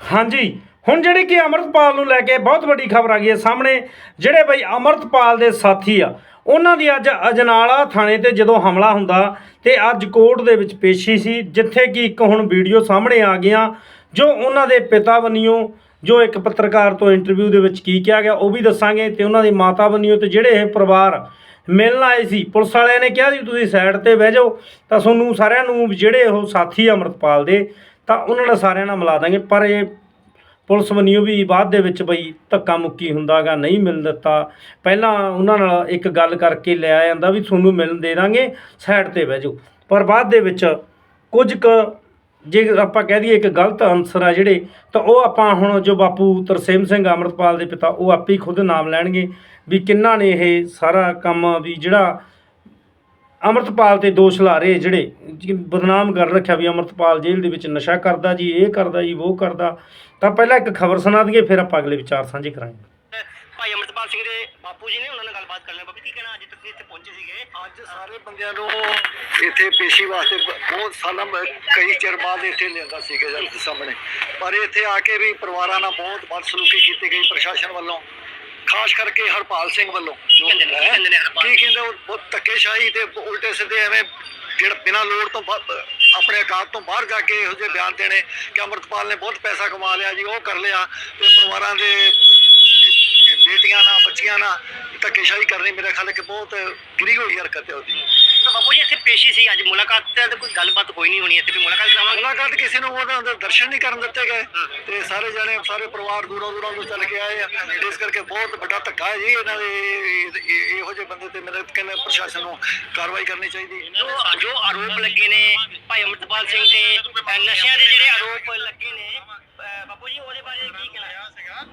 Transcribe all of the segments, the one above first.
ਹਾਂਜੀ, ਹੁਣ ਜਿਹੜੀ ਕਿ ਅਮਰਤਪਾਲ ਨੂੰ ਲੈ ਕੇ ਬਹੁਤ ਵੱਡੀ ਖਬਰ ਆ ਗਈ ਹੈ ਸਾਹਮਣੇ, ਜਿਹੜੇ ਬਈ ਅਮਰਤਪਾਲ ਦੇ ਸਾਥੀ ਆ, ਉਹਨਾਂ ਦੀ ਅੱਜ ਅਜਨਾਲਾ ਥਾਣੇ ਤੇ ਜਦੋਂ ਹਮਲਾ ਹੁੰਦਾ ਤੇ ਅੱਜ ਕੋਰਟ ਦੇ ਵਿੱਚ ਪੇਸ਼ੀ ਸੀ, ਜਿੱਥੇ ਕਿ ਇੱਕ ਹੁਣ ਵੀਡੀਓ ਸਾਹਮਣੇ ਆ ਗਈਆਂ, ਜੋ ਉਹਨਾਂ ਦੇ ਪਿਤਾ ਬਨਿਓ ਜੋ ਇੱਕ ਪੱਤਰਕਾਰ ਤੋਂ ਇੰਟਰਵਿਊ ਦੇ ਵਿੱਚ ਕੀ ਕਿਹਾ ਗਿਆ ਉਹ ਵੀ ਦੱਸਾਂਗੇ, ਤੇ ਉਹਨਾਂ ਦੀ ਮਾਤਾ ਬਨਿਓ ਤੇ ਜਿਹੜੇ ਇਹ ਪਰਿਵਾਰ ਮਿਲਣ ਆਏ ਸੀ, ਪੁਲਿਸ ਵਾਲਿਆਂ ਨੇ ਕਿਹਾ ਜੀ, ਤੁਸੀਂ ਸਾਈਡ ਤੇ ਬਹਿ ਜਾਓ, ਤਾਂ ਤੁਹਾਨੂੰ ਸਾਰਿਆਂ ਨੂੰ ਜਿਹੜੇ ਉਹ ਸਾਥੀ ਆ ਅਮਰਤਪਾਲ ਦੇ ਤਾਂ ਉਹਨਾਂ ਨਾਲ ਸਾਰਿਆਂ ਨਾਲ ਮਿਲਾ ਦਾਂਗੇ। ਪਰ ਇਹ ਪੁਲਿਸ ਵੱਲੋਂ ਵੀ ਬਾਅਦ ਦੇ ਵਿੱਚ ਬਈ ਧੱਕਾ ਮੁੱਕੀ ਹੁੰਦਾਗਾ, ਨਹੀਂ ਮਿਲ ਦਿੱਤਾ। ਪਹਿਲਾਂ ਉਹਨਾਂ ਨਾਲ ਇੱਕ ਗੱਲ ਕਰਕੇ ਲਿਆ ਜਾਂਦਾ ਵੀ ਤੁਹਾਨੂੰ ਮਿਲਣ ਦੇ ਦਾਂਗੇ ਸਾਈਡ ਤੇ ਬਹਿ ਜਾਓ। ਪਰ ਬਾਅਦ ਦੇ ਵਿੱਚ ਕੁਝ ਕੁ ਜੇ ਆਪਾਂ ਕਹਿ ਦਈਏ ਇੱਕ ਗਲਤ ਅਨਸਰ ਆ ਜਿਹੜੇ, ਤਾਂ ਉਹ ਆਪਾਂ ਹੁਣ ਜੋ ਬਾਪੂ ਤਰਸੇਮ ਸਿੰਘ ਅਮਰਤਪਾਲ ਦੇ ਪਿਤਾ, ਉਹ ਆਪੇ ਹੀ ਖੁਦ ਨਾਮ ਲੈਣਗੇ ਵੀ ਕਿੰਨਾ ਨੇ ਇਹ ਸਾਰਾ ਕੰਮ ਵੀ ਜਿਹੜਾ ਅਮਰਤਪਾਲ ਤੇ ਦੋਸ਼ ਲਾ ਰਹੇ ਜਿਹੜੇ ਬਦਨਾਮ ਕਰ ਰੱਖਿਆ ਵੀ ਅਮਰਤਪਾਲ ਜੇਲ੍ਹ ਦੇ ਵਿੱਚ ਨਸ਼ਾ ਕਰਦਾ ਜੀ ਇਹ ਕਰਦਾ ਜੀ ਉਹ ਕਰਦਾ। ਤਾਂ ਪਹਿਲਾਂ ਇੱਕ ਖਬਰ ਸੁਣਾ ਦਈਏ ਫਿਰ ਆਪਾਂ ਅਗਲੇ ਵਿਚਾਰ ਸਾਂਝੇ ਕਰਾਂਗੇ। ਭਾਈ ਅਮਰਤਪਾਲ ਸਿੰਘ ਦੇ ਬਾਪੂ ਜੀ ਨੇ ਉਹਨਾਂ ਨਾਲ ਗੱਲਬਾਤ ਕਰਨੀ ਬਾਬੀ ਕੀ ਕਹਿਣਾ? ਅੱਜ ਤੁਸੀਂ ਇੱਥੇ ਪਹੁੰਚੇ ਸੀਗੇ। ਅੱਜ ਸਾਰੇ ਬੰਦਿਆਂ ਨੂੰ ਇੱਥੇ ਪੇਸ਼ੀ ਵਾਸਤੇ ਬਹੁਤ ਸਾਲਾਂ ਬ- ਕਈ ਚਿਰ ਬਾਅਦ ਇੱਥੇ ਲਿਆਂਦਾ ਸੀਗਾ ਜਦ ਸਾਹਮਣੇ। ਪਰ ਇੱਥੇ ਆ ਕੇ ਵੀ ਪਰਿਵਾਰਾਂ ਨਾਲ ਬਹੁਤ ਬਦਸਲੂਕੀ ਕੀਤੀ ਗਈ ਪ੍ਰਸ਼ਾਸਨ ਵੱਲੋਂ। ਖਾਸ ਕਰਕੇ ਹਰਪਾਲ ਸਿੰਘ ਵੱਲੋਂ ਕੀ ਕਹਿੰਦੇ ਨੇ? ਕੀ ਕਹਿੰਦੇ ਨੇ ਹਰਪਾਲ ਕੀ ਕਹਿੰਦੇ ਉਹ ਬਹੁਤ ਧੱਕੇਸ਼ਾਹੀ ਤੇ ਉਲਟੇ ਸਿੱਧੇ ਐਵੇਂ ਜਿਹੜਾ ਬਿਨਾਂ ਲੋੜ ਤੋਂ ਬ- ਆਪਣੇ ਔਕਾਤ ਤੋਂ ਬਾਹਰ ਜਾ ਕੇ ਇਹੋ ਜਿਹੇ ਬਿਆਨ ਦੇਣੇ ਕਿ ਅਮਰਤਪਾਲ ਨੇ ਬਹੁਤ ਪੈਸਾ ਕਮਾ ਲਿਆ ਜੀ ਉਹ ਕਰ ਲਿਆ ਤੇ ਪਰਿਵਾਰਾਂ ਦੇ ਬੇਟੀਆਂ ਨਾਲ ਬੱਚੀਆਂ ਨਾਲ ਧੱਕੇਸ਼ਾਹੀ ਕਰਨੀ ਮੇਰੇ ਖਿਆਲ ਹੈ ਕਿ ਬਹੁਤ ਗਿਰੀ ਹੋਈ ਹਰਕਤ ਹੈ ਉਹਦੀ। ਤਾਂ ਬਾਪੂ ਜੀ ਇੱਥੇ ਪੇਸ਼ੀ ਸੀ ਅੱਜ ਮੁਲਾਕਾਤ ਤੇ ਕੋਈ ਗੱਲਬਾਤ ਹੋਈ ਨਹੀਂ ਹੋਣੀ ਇੱਥੇ ਵੀ ਮੁਲਾਕਾਤ ਕਰਾਵਾਂਗੇ? ਮੁਲਾਕਾਤ ਕਿਸੇ ਨੂੰ ਉਹਦੇ ਅੰਦਰ ਦਰਸ਼ਨ ਨਹੀਂ ਕਰਨ ਦਿੱਤੇ ਗਏ। ਤੇ ਸਾਰੇ ਜਣੇ ਸਾਰੇ ਪਰਿਵਾਰ ਦੂਰੋਂ ਦੂਰੋਂ ਤੋਂ ਚੱਲ ਕੇ ਆਏ ਆ। ਇਸ ਕਰਕੇ ਬਹੁਤ ਵੱਡਾ ਧੱਕਾ ਹੈ ਜੀ ਇਹਨਾਂ ਦੇ ਇਹ- ਜਿਹੇ ਬੰਦੇ ਤੇ ਮੇਰੇ ਕਹਿੰਦੇ ਪ੍ਰਸ਼ਾਸਨ ਨੂੰ ਕਾਰਵਾਈ ਕਰਨੀ ਚਾਹੀਦੀ। ਜੋ ਜੋ ਆਰੋਪ ਲੱਗੇ ਨੇ ਭਾਈ ਅਮਰਤਪਾਲ ਸਿੰਘ ਤੇ ਨਸ਼ਿਆਂ ਦੇ ਜਿਹੜੇ ਆਰੋਪ ਲੱਗੇ ਨੇ ਬਾਪੂ ਜੀ ਉਹਦੇ ਬਾਰੇ ਕੀ ਕਹਿਣਾ?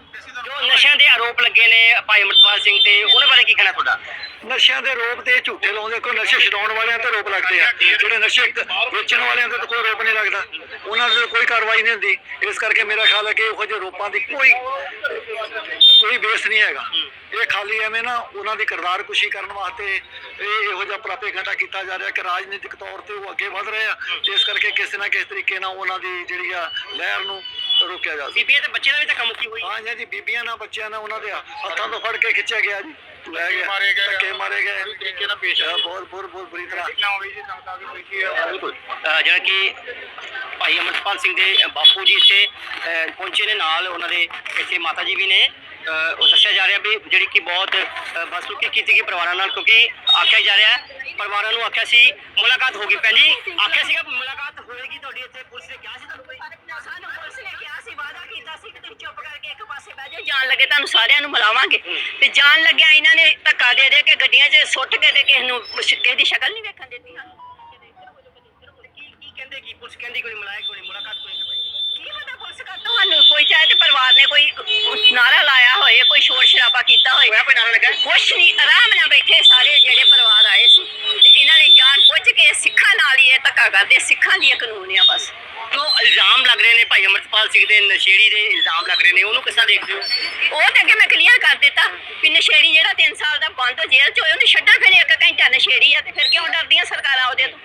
ਆਰੋਪ ਲੱਗੇ ਨੇ ਭਾਈ ਅਮਰਤਪਾਲ ਸਿੰਘ ਤੇ, ਉਹਦੇ ਬਾਰੇ ਕੀ ਕਹਿਣਾ ਤੁਹਾਡਾ? ਨਸ਼ਿਆਂ ਦੇ ਰੋਪ ਤੇ ਝੂਠੇ ਲਾਉਂਦੇ, ਕੋਈ ਨਸ਼ੇ ਛਡਾਉਣ ਵਾਲਿਆਂ ਤੇ ਰੋਪ ਲੱਗਦੇ ਆ। ਜਿਹੜੇ ਨਸ਼ੇ ਵੇਚਣ ਵਾਲਿਆਂ ਤੇ ਕੋਈ ਰੋਪ ਨਹੀਂ ਲੱਗਦਾ। ਉਹਨਾਂ ਤੇ ਕੋਈ ਕਾਰਵਾਈ ਨਹੀਂ ਹੁੰਦੀ। ਇਸ ਕਰਕੇ ਮੇਰਾ ਖਿਆਲ ਹੈ ਕਿ ਇਹੋ ਜਿਹੇ ਰੋਪਾਂ ਦੀ ਕੋਈ ਕੋਈ ਬੇਸ ਨਹੀਂ ਹੈਗਾ। ਇਹ ਖਾਲੀ ਐਵੇਂ ਨਾ ਉਹਨਾਂ ਦੀ ਕਿਰਦਾਰ ਕੁਸ਼ੀ ਕਰਨ ਵਾਸਤੇ ਇਹ ਇਹੋ ਜਿਹਾ ਪ੍ਰਾਪੇਗੰਡਾ ਕੀਤਾ ਜਾ ਰਿਹਾ ਕਿ ਰਾਜਨੀਤਿਕ ਤੌਰ ਤੇ ਉਹ ਅੱਗੇ ਵਧ ਰਹੇ ਆ ਤੇ ਇਸ ਕਰਕੇ ਕਿਸੇ ਨਾ ਕਿਸੇ ਤਰੀਕੇ ਨਾਲ ਉਹਨਾਂ ਦੀ ਜਿਹੜੀ ਆ ਲਹਿਰ ਨੂੰ ਰੋਕਿਆ ਜਾ ਸਕਦਾ। ਬੀਬੀਆਂ ਤੇ ਬੱਚੇ ਦਾ ਵੀ ਧੱਕਾ ਮੁੱਕੀ ਹੋਈ ਹਾਂ। ਜੀ ਬੀਬੀਆਂ ਨਾਲ ਬੱਚਿਆਂ ਨਾਲ ਉਹਨਾਂ ਦੇ ਹੱਥਾਂ ਤੋਂ ਫੜ ਕੇ ਖਿੱਚਿਆ ਗਿਆ ਜੀ। ਲੈ ਗਏ ਮਾਰੇ ਗਏ ਆ। ਧੱਕੇ ਮਾਰੇ ਗਏ। ਤਰੀਕੇ ਨਾਲ ਪੇਸ਼ ਆਏ। ਬਹੁਤ ਬਹੁਤ ਬਹੁਤ ਬੁਰੀ ਤਰ੍ਹਾਂ। ਨਾ ਹੋਵੇ ਜੀ ਸੰਗਤਾਂ ਦੀ ਬੈਠੀ ਹੈ। ਬਿਲਕੁਲ। ਅ, ਜਿਹੜਾ ਕਿ ਭਾਈ ਅਮਰਤਪਾਲ ਸਿੰਘ ਦੇ ਬਾਪੂ ਜੀ ਇੱਥੇ ਪਹੁੰਚੇ ਨੇ ਨਾਲ ਉਹਨਾਂ ਦੇ ਇੱਥੇ ਮਾਤਾ ਜੀ ਵੀ ਨੇ। ਉਹ ਦੱਸਿਆ ਜਾ ਰਿਹਾ ਵੀ ਜਿਹੜੀ ਕਿ ਬਹੁਤ ਅ, ਬਦਸਲੂਕੀ ਕੀਤੀ ਗਈ ਪਰਿਵਾਰਾਂ ਨਾਲ ਕਿਉਂਕਿ ਆਖਿਆ ਜਾ ਰਿਹਾ ਪਰਿਵਾਰਾਂ ਨੂੰ ਆਖਿਆ ਸੀ ਮੁਲਾਕਾਤ ਹੋਗੀ ਭੈਣ ਜੀ ਆਖਿਆ ਸੀਗਾ ਮੁਲਾਕਾਤ ਹੋਏਗੀ ਤੁਹਾਡੀ ਇੱਥੇ ਪੁਲਿਸ ਨੇ ਕਿਹਾ ਸੀ ਤੁਹਾਨੂੰ ਕੋਈ? ਸਾਨੂੰ ਪੁਲਿਸ ਨੇ ਕਿਹਾ ਸੀ ਵਾਅਦਾ ਕੀਤਾ ਸੀ ਕਿ ਤੁਸੀਂ ਚੁੱਪ ਕਰਕੇ ਇੱਕ ਪਾਸੇ ਬਹਿ ਜਾਓ ਜਾਣ ਲੱਗੇ ਤੁਹਾਨੂੰ ਸਾਰਿਆਂ ਨੂੰ ਮਿਲਾਵਾਂਗੇ ਤੇ ਜਾਣ ਲੱਗਿਆ ਇਹਨਾਂ ਨੇ ਧੱਕਾ ਦੇ ਦੇ ਕੇ ਗੱਡੀਆਂ 'ਚ ਸੁੱਟ ਕੇ ਤੇ ਕਿਸੇ ਨੂੰ ਕਿਸੇ ਦੀ ਸ਼ਕਲ ਨਹੀਂ ਵੇਖਣ ਦਿੱਤੀ। ਸਾਨੂੰ ਕੀ ਕੀ ਕਹਿੰਦੇ ਕੀ ਪੁਲਿਸ? ਕਹਿੰਦੀ ਕੋਈ ਮਿਲਾਇਆ ਕੋਈ ਮੁਲਾਕਾਤ ਕੋਈ ਨਹੀਂ ਕੀ ਪਤਾ ਪੁਲਿਸ ਕਰ ਤੁਹਾਨੂੰ ਕੋਈ ਚਾਹੇ ਤੇ ਪਰਿਵਾਰ ਨੇ ਕੋਈ ਨਾਰਾ ਲਾਇਆ ਹੋਏ ਕੋਈ ਸ਼ੋਰ ਸ਼ਰਾਬਾ ਕੀਤਾ ਹੋਏ। ਹੋਇਆ ਕੋਈ ਨਾਰਾ ਲੱਗਾ? ਕੁਛ ਨਹੀਂ ਆਰਾਮ ਨਾਲ ਬੈਠੇ ਸਾਰੇ ਜਿਹੜੇ ਪਰਿਵਾਰ ਆਏ ਸੀ। ਤੇ ਇਹਨਾਂ ਨੇ ਜਾਣ ਬੁੱਝ ਕੇ ਸਿੱਖਾਂ ਨਾਲ ਹੀ ਇਹ ਧੱਕਾ ਕਰਦੇ ਸਿੱਖਾਂ ਦੀਆਂ ਕਾਨੂੰਨ ਆ ਬਸ। ਜੋ ਇਲਜ਼ਾਮ ਲੱਗ ਰਹੇ ਨੇ ਭਾਈ ਅਮਰਤਪਾਲ ਸਿੰਘ ਦੇ ਨਸ਼ੇੜੀ ਦੇ ਇਲਜ਼ਾਮ ਲੱਗ ਰਹੇ ਨੇ ਉਹਨੂੰ ਕਿਸ ਦੇਖਦੇ ਹੋ? ਉਹ ਤੇ ਅੱਗੇ ਮੈਂ ਕਲੀਅਰ ਕਰ ਦਿੱਤਾ ਵੀ ਨਸ਼ੇੜੀ ਜਿਹੜਾ 3 ਸਾਲ ਦਾ ਬੰਦ ਹੋ ਜੇਲ੍ਹ ਚ ਹੋਇਆ ਉਹਨੂੰ ਛੱਡਣ ਫਿਰ ਇੱਕ ਘੰਟਾ ਨਸ਼ੇੜੀ ਆ ਤੇ ਫਿਰ ਕਿਉਂ ਡਰਦੀਆਂ ਸਰਕਾਰਾਂ ਉਹਦੇ ਤੋਂ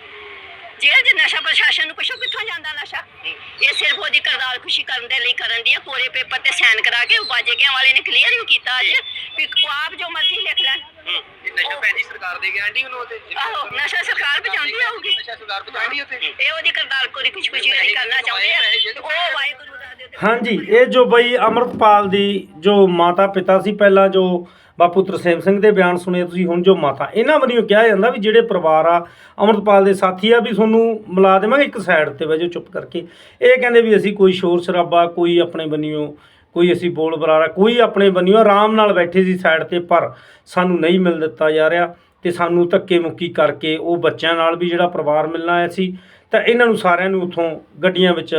ਜੇਲ੍ਹ 'ਚ ਨਸ਼ਾ ਪ੍ਰਸ਼ਾਸਨ ਨੂੰ ਪੁੱਛੋ ਕਿੱਥੋਂ ਜਾਂਦਾ ਨਸ਼ਾ ਇਹ ਸਿਰਫ ਉਹਦੀ ਕਰਦਾਰ ਖੁਸ਼ੀ ਕਰਨ ਦੇ ਲਈ ਕਰਨ ਦੀ ਆ ਕੋਰੇ ਪੇਪਰ ਤੇ ਸਾਈਨ ਕਰਾ ਕੇ ਉਹ ਬਾਜੇਕਿਆਂ ਵਾਲੇ ਨੇ ਕਲੀਅਰ ਵੀ ਕੀਤਾ ਅੱਜ ਵੀ ਕੋ ਆਪ ਜੋ ਮਰਜ਼ੀ ਲਿਖ ਲੈਣ। ਇਹ ਨਸ਼ਾ ਸਰਕਾਰ ਦੇ ਗਾਂਢੀ ਉਹਨੂੰ ਤੇ ਆਹੋ ਨਸ਼ਾ ਸਰਕਾਰ ਪਹੁੰਚਾਉਂਦੀ ਹੋਊਗੀ। ਨਸ਼ਾ ਸਰਕਾਰ ਪਹੁੰਚਾਉਂਦੀ ਉੱਥੇ। ਇਹ ਉਹਦੀ ਕਰਦਾਰ ਕੋਰੀ ਖੁਸ਼ੀ ਖੁਸ਼ੀ ਨਹੀਂ ਕਰਨਾ ਚਾਹੁੰਦੇ ਆ। ਉਹ ਵਾਹਿਗੁਰੂ ਦਾ ਹਾਂਜੀ ਇਹ ਜੋ ਬਈ ਅਮਰਤਪਾਲ ਦੀ ਜੋ ਮਾਤਾ ਪਿਤਾ ਸੀ ਪਹਿਲਾਂ ਜੋ ਬਾਪੂ ਤਰਸੇਮ ਸਿੰਘ ਦੇ ਬਿਆਨ ਸੁਣੇ ਤੁਸੀਂ, ਹੁਣ ਜੋ ਮਾਤਾ। ਇਹਨਾਂ ਵੱਲੋਂ ਕਿਹਾ ਜਾਂਦਾ ਵੀ ਜਿਹੜੇ ਪਰਿਵਾਰ ਆ, ਅਮਰਤਪਾਲ ਦੇ ਸਾਥੀ ਆ ਵੀ ਤੁਹਾਨੂੰ ਮਿਲਾ ਦੇਵਾਂਗੇ ਇੱਕ ਸਾਈਡ ਤੇ, ਬਹਿ ਜਾਓ ਚੁੱਪ ਕਰਕੇ। ਇਹ ਕਹਿੰਦੇ ਵੀ ਅਸੀਂ ਕੋਈ ਸ਼ੋਰ ਸ਼ਰਾਬਾ, ਕੋਈ ਆਪਣੇ ਬੰਨਿਓ, ਕੋਈ ਅਸੀਂ ਬੋਲ ਬਰਾਰਾ, ਕੋਈ ਆਪਣੇ ਬੰਨਿਓ ਆਰਾਮ ਨਾਲ ਬੈਠੇ ਸੀ ਸਾਈਡ ਤੇ, ਪਰ ਸਾਨੂੰ ਨਹੀਂ ਮਿਲ ਦਿੱਤਾ ਜਾ ਰਿਹਾ ਤੇ ਸਾਨੂੰ ਧੱਕੇ ਮੁੱਕੀ ਕਰਕੇ ਉਹ ਬੱਚਿਆਂ ਨਾਲ ਵੀ ਜਿਹੜਾ ਪਰਿਵਾਰ ਮਿਲਣਾ ਆਇਆ ਸੀ, ਤਾਂ ਇਹਨਾਂ ਨੂੰ ਸਾਰਿਆਂ ਨੂੰ ਉੱਥੋਂ ਗੱਡੀਆਂ ਵਿੱਚ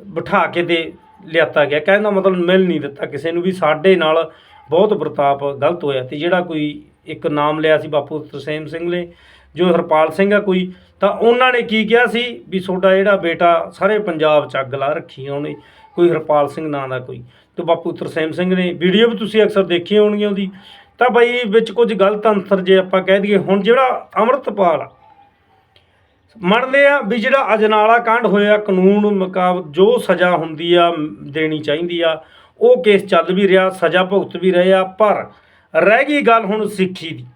ਬਿਠਾ ਕੇ ਤੇ ਲਿਆਤਾ ਗਿਆ। ਕਹਿੰਦਾ ਮਤਲਬ ਮਿਲ ਨਹੀਂ ਦਿੱਤਾ ਕਿਸੇ ਨੂੰ ਵੀ, ਸਾਡੇ ਨਾਲ ਬਹੁਤ ਵਰਤਾਪ ਗਲਤ ਹੋਇਆ ਤੇ ਜਿਹੜਾ ਕੋਈ ਇੱਕ ਨਾਮ ਲਿਆ ਸੀ ਬਾਪੂ ਤਰਸੇਮ ਸਿੰਘ ਨੇ ਜੋ ਹਰਪਾਲ ਸਿੰਘ ਆ ਕੋਈ ਤਾਂ ਉਹਨਾਂ ਨੇ ਕੀ ਕਿਹਾ ਸੀ ਵੀ ਤੁਹਾਡਾ ਜਿਹੜਾ ਬੇਟਾ ਸਾਰੇ ਪੰਜਾਬ ਚ ਅੱਗ ਲਾ ਰੱਖੀ ਉਹਨੇ ਕੋਈ ਹਰਪਾਲ ਸਿੰਘ ਨਾਂ ਦਾ ਕੋਈ ਤੇ ਬਾਪੂ ਤਰਸੇਮ ਸਿੰਘ ਨੇ ਵੀਡੀਓ ਵੀ ਤੁਸੀਂ ਅਕਸਰ ਦੇਖੀ ਹੋਣਗੀਆਂ ਉਹਦੀ ਤਾਂ ਬਈ ਵਿੱਚ ਕੁਝ ਗਲਤ ਅੰਤਰ ਜੇ ਆਪਾਂ ਕਹਿ ਦਈਏ ਹੁਣ ਜਿਹੜਾ ਅੰਮ੍ਰਿਤਪਾਲ ਆ ਮੰਨਦੇ ਆ ਵੀ ਜਿਹੜਾ ਅਜਨਾਲਾ ਕਾਂਡ ਹੋਇਆ ਕਾਨੂੰਨ ਮੁਤਾਬਕ ਜੋ ਸਜ਼ਾ ਹੁੰਦੀ ਆ ਮ, ਦੇਣੀ ਚਾਹੀਦੀ ਆ ਉਹ ਕੇਸ ਚੱਲ ਵੀ ਰਿਹਾ, ਸਜ਼ਾ ਭੁਗਤ ਵੀ ਰਹੇ ਆ, ਪਰ ਰਹਿ ਗਈ ਗੱਲ ਹੁਣ ਸਿੱਖੀ ਦੀ।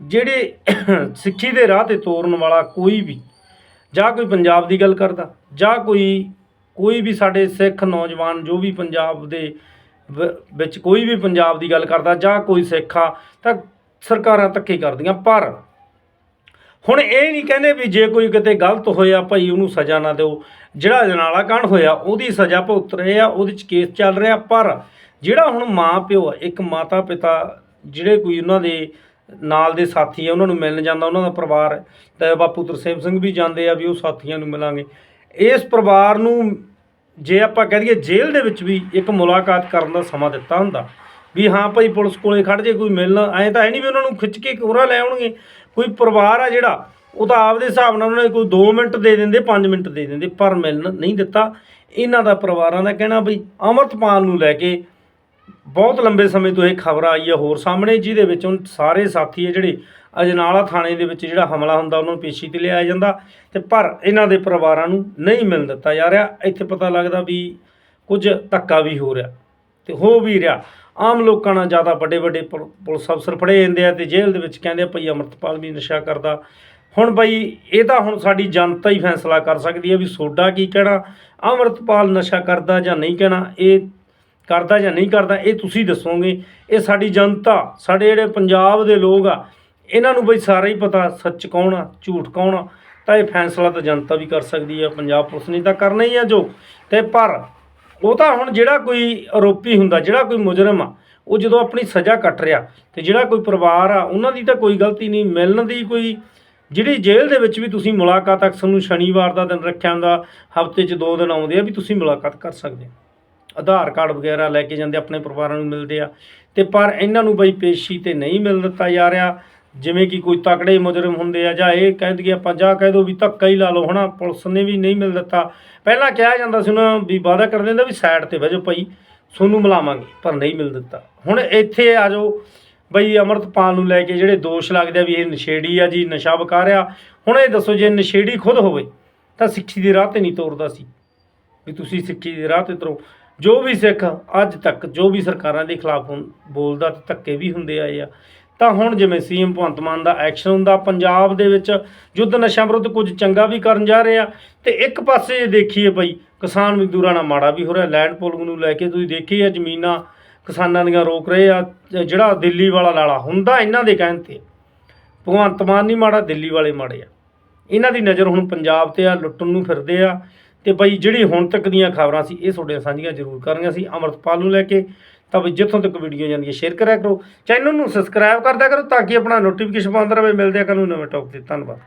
ਜਿਹੜੇ ਸਿੱਖੀ ਦੇ ਰਾਹ ਤੇ ਤੋਰਨ ਵਾਲਾ ਕੋਈ ਵੀ, ਜਾਂ ਕੋਈ ਪੰਜਾਬ ਦੀ ਗੱਲ ਕਰਦਾ, ਜਾਂ ਕੋਈ ਕੋਈ ਵੀ ਸਾਡੇ ਸਿੱਖ ਨੌਜਵਾਨ ਜੋ ਵੀ ਪੰਜਾਬ ਦੇ ਵਿੱਚ ਕੋਈ ਵੀ ਪੰਜਾਬ ਦੀ ਗੱਲ ਕਰਦਾ, ਜਾਂ ਕੋਈ ਸਿੱਖ ਆ, ਤਾਂ ਸਰਕਾਰਾਂ ਧੱਕੇ ਕਰਦੀਆਂ, ਪਰ ਹੁਣ ਇਹ ਨਹੀਂ ਕਹਿੰਦੇ ਵੀ ਜੇ ਕੋਈ ਕਿਤੇ ਗਲਤ ਹੋਇਆ ਭਾਈ ਉਹਨੂੰ ਸਜ਼ਾ ਨਾ ਦਿਓ। ਜਿਹੜਾ ਜਨਾਲਾ ਕਾਂਡ ਹੋਇਆ, ਉਹਦੀ ਸਜ਼ਾ ਭੁਗਤ ਰਹੇ ਆ, ਉਹਦੇ ਚ ਕੇਸ ਚੱਲ ਰਿਹਾ। ਪਰ ਜਿਹੜਾ ਹੁਣ ਮਾਂ ਪਿਓ ਆ, ਇੱਕ ਮਾਤਾ ਪਿਤਾ ਜਿਹੜੇ ਕੋਈ ਉਹਨਾਂ ਦੇ ਨਾਲ ਦੇ ਸਾਥੀ ਆ, ਉਹਨਾਂ ਨੂੰ ਮਿਲਣ ਜਾਂਦਾ, ਉਹਨਾਂ ਦਾ ਪਰਿਵਾਰ ਤੇ ਬਾਪੂ ਤਰਸੇਮ ਸਿੰਘ ਵੀ ਜਾਂਦੇ ਆ ਵੀ ਉਹ ਸਾਥੀਆਂ ਨੂੰ ਮਿਲਾਂਗੇ। ਇਸ ਪਰਿਵਾਰ ਨੂੰ ਜੇ ਆਪਾਂ ਕਹਿ ਦਈਏ ਜੇਲ੍ਹ ਦੇ ਵਿੱਚ ਵੀ ਇੱਕ ਮੁਲਾਕਾਤ ਕਰਨ ਦਾ ਸਮਾਂ ਦਿੱਤਾ ਹੁੰਦਾ। ਵੀ ਹਾਂ ਭਾਈ ਪੁਲਿਸ ਕੋਲੇ ਖੜ ਜੇ, ਕੋਈ ਮਿਲਣ। ਐਂ ਤਾਂ ਹੈ ਨਹੀਂ ਵੀ ਉਹਨਾਂ ਨੂੰ ਖਿੱਚ ਕੇ ਕੋਰਾ ਲੈ ਆਉਣਗੇ। ਕੋਈ ਪਰਿਵਾਰ ਆ ਜਿਹੜਾ, ਉਹ ਤਾਂ ਆਪਦੇ ਹਿਸਾਬ ਨਾਲ ਉਹਨਾਂ ਨੇ ਕੋਈ 2 ਮਿੰਟ ਦੇ ਦਿੰਦੇ 5 ਮਿੰਟ ਦੇ ਦਿੰਦੇ, ਪਰ ਮਿਲਣ ਨਹੀਂ ਦਿੱਤਾ। ਇਹਨਾਂ ਦਾ ਪਰਿਵਾਰਾਂ ਦਾ ਕਹਿਣਾ ਬਈ, ਅਮਰਤਪਾਲ ਨੂੰ ਲੈ ਕੇ ਬਹੁਤ ਲੰਬੇ ਸਮੇਂ ਤੋਂ ਇਹ ਖਬਰ ਆਈ ਹੈ ਹੋਰ ਸਾਹਮਣੇ, ਜਿਹਦੇ ਵਿੱਚ ਹੁਣ ਸਾਰੇ ਸਾਥੀ ਹੈ ਜਿਹੜੇ ਅਜਨਾਲਾ ਥਾਣੇ ਦੇ ਵਿੱਚ ਜਿਹੜਾ ਹਮਲਾ ਹੁੰਦਾ, ਉਹਨਾਂ ਨੂੰ ਪੇਸ਼ੀ ਤੇ ਲਿਆਇਆ ਜਾਂਦਾ। ਤੇ ਪਰ ਇਹਨਾਂ ਦੇ ਪਰਿਵਾਰਾਂ ਨੂੰ ਨਹੀਂ ਮਿਲਣ ਦਿੱਤਾ ਜਾ ਰਿਹਾ। ਇੱਥੇ ਪਤਾ ਲੱਗਦਾ ਵੀ ਕੁਝ ਧੱਕਾ ਵੀ ਹੋ ਰਿਹਾ। ਤੇ ਹੋ ਵੀ ਰਿਹਾ। ਆਮ ਲੋਕਾਂ ਨਾਲ ਜ਼ਿਆਦਾ ਵੱਡੇ ਵੱਡੇ ਪੁਲ- ਪੁਲਿਸ ਅਫਸਰ ਫੜੇ ਜਾਂਦੇ ਆ ਤੇ ਜੇਲ੍ਹ ਦੇ ਵਿੱਚ ਕਹਿੰਦੇ ਆ ਭਈ ਅਮਰਤਪਾਲ ਵੀ ਨਸ਼ਾ ਕਰਦਾ। ਹੁਣ ਬਈ ਇਹ ਤਾਂ ਹੁਣ ਸਾਡੀ ਜਨਤਾ ਹੀ ਫੈਸਲਾ ਕਰ ਸਕਦੀ ਹੈ ਵੀ ਸੋਡਾ ਕੀ ਕਹਿਣਾ? ਅਮਰਤਪਾਲ ਨਸ਼ਾ ਕਰਦਾ ਜਾਂ ਨਹੀਂ ਕਹਿਣਾ? ਇਹ ਕਰਦਾ ਜਾਂ ਨਹੀਂ ਕਰਦਾ, ਇਹ ਤੁਸੀਂ ਦੱਸੋਗੇ। ਇਹ ਸਾਡੀ ਜਨਤਾ, ਸਾਡੇ ਜਿਹੜੇ ਪੰਜਾਬ ਦੇ ਲੋਕ ਆ, ਇਹਨਾਂ ਨੂੰ ਬਈ ਸਾਰਾ ਹੀ ਪਤਾ ਸੱਚ ਕੌਣ ਆ, ਝੂਠ ਕੌਣ ਆ? ਤਾਂ ਇਹ ਫੈਸਲਾ ਤਾਂ ਜਨਤਾ ਵੀ ਕਰ ਸਕਦੀ ਹੈ ਪੰਜਾਬ ਪੁਲਿਸ ਨੇ ਤਾਂ ਕਰਨਾ ਹੀ ਆ ਜੋ। ਤੇ ਪਰ ਉਹ ਤਾਂ ਹੁਣ ਜਿਹੜਾ ਕੋਈ ਆਰੋਪੀ ਹੁੰਦਾ, ਜਿਹੜਾ ਕੋਈ ਮੁਜਰਮ ਆ, ਉਹ ਜਦੋਂ ਆਪਣੀ ਸਜ਼ਾ ਕੱਟ ਰਿਹਾ ਤੇ ਜਿਹੜਾ ਕੋਈ ਪਰਿਵਾਰ ਆ, ਉਹਨਾਂ ਦੀ ਤਾਂ ਕੋਈ ਗਲਤੀ ਨਹੀਂ। ਮਿਲਣ ਦੀ ਕੋਈ ਜਿਹੜੀ ਜੇਲ੍ਹ ਦੇ ਵਿੱਚ ਵੀ ਤੁਸੀਂ ਮੁਲਾਕਾਤ ਅਕਸਰ ਨੂੰ ਸ਼ਨੀਵਾਰ ਦਾ ਦਿਨ ਰੱਖਿਆ ਹੁੰਦਾ ਹਫ਼ਤੇ 'ਚ ਦੋ ਦਿਨ ਆਉਂਦੇ ਆ ਵੀ ਤੁਸੀਂ ਮੁਲਾਕਾਤ ਕਰ ਸਕਦੇ ਹੋ। ਆਧਾਰ ਕਾਰਡ ਵਗੈਰਾ ਲੈ ਕੇ ਜਾਂਦੇ ਆਪਣੇ ਪਰਿਵਾਰਾਂ ਨੂੰ ਮਿਲਦੇ ਆ। ਤੇ ਪਰ ਇਹਨਾਂ ਨੂੰ ਬਈ ਪੇਸ਼ੀ ਤੇ ਨਹੀਂ ਮਿਲ ਦਿੱਤਾ ਜਾ ਰਿਹਾ। ਜਿਵੇਂ ਕਿ ਕੋਈ ਤਕੜੇ ਮੁਜਰਮ ਹੁੰਦੇ ਆ ਜਾਂ ਇਹ ਕਹਿ ਦਈਏ ਆਪਾਂ ਜਾਂ ਕਹਿ ਦੋ ਵੀ ਧੱਕਾ ਹੀ ਲਾ ਲਓ, ਹਨਾ, ਪੁਲਿਸ ਨੇ ਵੀ ਨਹੀਂ ਮਿਲ ਦਿੱਤਾ। ਪਹਿਲਾਂ ਕਿਹਾ ਜਾਂਦਾ ਸੀ ਉਹਨਾਂ ਵੀ ਵਾਅਦਾ ਕਰ ਦਿੰਦਾ ਵੀ ਸਾਈਡ ਤੇ ਵਜੋ ਭਾਈ, ਸੋਨੂੰ ਮਿਲਾਵਾਂਗੇ, ਪਰ ਨਹੀਂ ਮਿਲ ਦਿੱਤਾ। ਹੁਣ ਇੱਥੇ ਆ ਜਾਓ, ਬਈ ਅਮਰਤਪਾਲ ਨੂੰ ਲੈ ਕੇ ਜਿਹੜੇ ਦੋਸ਼ ਲੱਗਦੇ ਆ ਵੀ ਇਹ ਨਸ਼ੇੜੀ ਆ ਜੀ, ਨਸ਼ਾ ਵਿਕਾ ਰਿਹਾ ਹੁਣ ਇਹ ਦੱਸੋ ਜੇ ਨਸ਼ੇੜੀ ਖੁਦ ਹੋਵੇ, ਤਾਂ ਸਿੱਖੀ ਦੇ ਰਾਹ ਤੇ ਨਹੀਂ ਤੋਰਦਾ ਸੀ। ਵੀ ਤੁਸੀਂ ਸਿੱਖੀ ਦੇ ਰਾਹ ਤੇ ਤੁਰੋ। ਜੋ ਵੀ ਸਿੱਖ ਅੱਜ ਤੱਕ, ਜੋ ਵੀ ਸਰਕਾਰਾਂ ਦੇ ਖਿਲਾਫ ਹੁਣ ਬੋਲਦਾ ਤੇ ਧੱਕੇ ਵੀ ਹੁੰਦੇ ਆਏ ਆ। ਤਾਂ ਹੁਣ ਜਿਵੇਂ ਸੀਐਮ ਭਗਵੰਤ ਮਾਨ ਦਾ ਐਕਸ਼ਨ ਹੁੰਦਾ, ਪੰਜਾਬ ਦੇ ਵਿੱਚ ਯੁੱਧ ਨਸ਼ਾ ਵਿਰੁੱਧ ਕੁਝ ਚੰਗਾ ਵੀ ਕਰਨ ਜਾ ਰਹੇ ਆ, ਤੇ ਇੱਕ ਪਾਸੇ ਜੇ ਦੇਖੀਏ ਬਈ, ਕਿਸਾਨ ਮਜ਼ਦੂਰਾਂ ਨਾਲ ਮਾੜਾ ਵੀ ਹੋ ਰਿਹਾ ਲੈਂਡ ਪੋਲਿੰਗ ਨੂੰ ਲੈ ਕੇ ਤੁਸੀਂ ਦੇਖੀਏ ਜ਼ਮੀਨਾਂ ਕਿਸਾਨਾਂ ਦੀਆਂ ਰੋਕ ਰਹੇ ਆ ਜਿਹੜਾ ਦਿੱਲੀ ਵਾਲਾ ਲਾਲਾ ਹੁੰਦਾ ਇਹਨਾਂ ਦੇ ਕਹਿਣ ਤੇ, ਭਗਵੰਤ ਮਾਨ ਨਹੀਂ ਮਾੜਾ, ਦਿੱਲੀ ਵਾਲੇ ਮਾੜੇ ਆ। ਇਹਨਾਂ ਦੀ ਨਜ਼ਰ ਹੁਣ ਪੰਜਾਬ ਤੇ ਆ, ਲੁੱਟਣ ਨੂੰ ਫਿਰਦੇ ਆ, ਤੇ ਬਈ ਜਿਹੜੀ ਹੁਣ ਤੱਕ ਦੀਆਂ ਖਬਰਾਂ ਸੀ, ਇਹ ਤੁਹਾਡੇ ਸਾਂਝੀਆਂ ਜ਼ਰੂਰ ਕਰਨੀਆਂ ਸੀ, ਅਮਰਤਪਾਲ ਨੂੰ ਲੈ ਕੇ ਤਾਂ ਵੀ ਜਿੱਥੋਂ ਤੱਕ ਵੀਡੀਓ ਜਾਂਦੀ ਹੈ ਸ਼ੇਅਰ ਕਰਿਆ ਕਰੋ। ਚੈਨਲ ਨੂੰ ਸਬਸਕ੍ਰਾਈਬ ਕਰਦਿਆ ਕਰੋ ਤਾਂ ਕਿ ਆਪਣਾ ਨੋਟੀਫਿਕੇਸ਼ਨ ਪਾਉਂਦਾ ਰਹੇ। ਮਿਲਦੇ ਆ ਕੱਲ੍ਹ ਨੂੰ ਨਵੇਂ ਟੌਪ ਤੇ। ਧੰਨਵਾਦ।